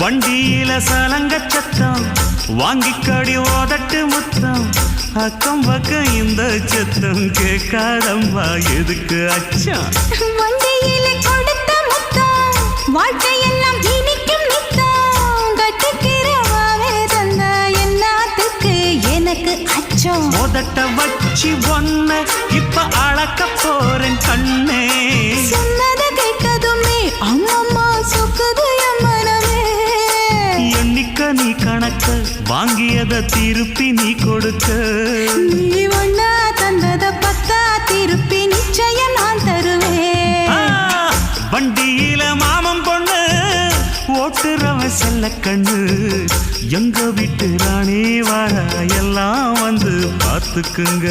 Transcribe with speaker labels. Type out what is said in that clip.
Speaker 1: வண்டியில சலங்க சத்தம் வாங்கிக்கடி ஓதட்டு முத்தம். அக்கம் பக்கம் இந்த சத்தம் கேட்காதம்மா எதுக்கு அச்சம்?
Speaker 2: வண்டியில கொடுத்த முத்தம் வாழ்க்கையெல்லாம் இனிக்கும் நித்தம். கட்டுக்கிறவாவே தந்த எல்லாத்துக்கு எனக்கு அச்சம்.
Speaker 1: மோதட்ட வச்சு ஒன்ன இப்ப அளக்க நீ கணக்க வாங்கியத திருப்பி நீ கொடுக்க.
Speaker 2: நீ ஒண்ணா தந்தத பத்தா திருப்பி நிச்சயம் நான் தருவேன்.
Speaker 1: வண்டியில மாமன் பொண்ணு ஓட்டுறவன் செல்ல கண்ணு. எங்க வீட்டு ராணி வாரா எல்லாம் வந்து பார்த்துக்குங்க.